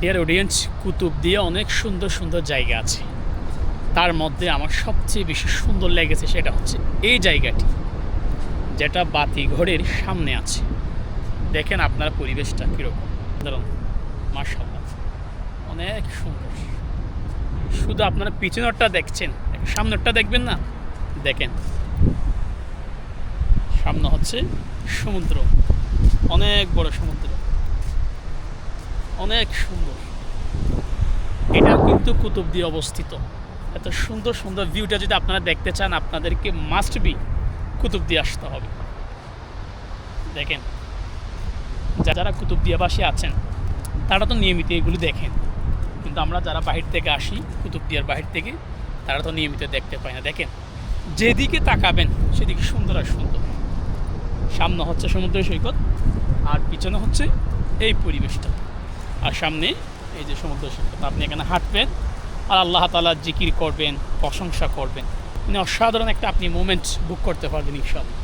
Dear audience Qutub দিয়ে অনেক সুন্দর সুন্দর জায়গা আছে। তার মধ্যে আমার সবচেয়ে বেশি সুন্দর লেগেছে সেটা হচ্ছে এই জায়গাটি, যেটা বাতিঘরের সামনে আছে। দেখেন আপনার পরিবেশটা কীরকম। ধরুন মার্শাল্লাহ অনেক সুন্দর। শুধু আপনারা পিছনেরটা দেখছেন, সামনেরটা দেখবেন না? দেখেন, সামনে হচ্ছে সমুদ্র, অনেক বড় সমুদ্র। অনেক সুন্দর। এটা কিন্তু কুতুব দিয়ে অবস্থিত। এত সুন্দর সুন্দর ভিউটা যদি আপনারা দেখতে চান, আপনাদেরকে মাস্ট বি কুতুব দিয়ে আসতে হবে। দেখেন, যা- যারা কুতুব দিয়াবাসী আছেন, তারা তো নিয়মিত এগুলি দেখেন। কিন্তু আমরা যারা বাহির থেকে আসি, কুতুব দিয়ার বাহির থেকে, তারা তো নিয়মিত দেখতে পায় না। দেখেন, যেদিকে তাকাবেন, সেদিকে সুন্দর আর সুন্দর। সামনে হচ্ছে সমুদ্র সৈকত, আর পিছনে হচ্ছে এই পরিবেশটা। আর সামনে এই যে সমুদ্র সৈকত আপনি এখানে হাঁটবেন আর আল্লাহ তালা জিকির করবেন, প্রশংসা করবেন। মানে অসাধারণ একটা আপনি মুমেন্ট বুক করতে পারবেন ইনশাল্লাহ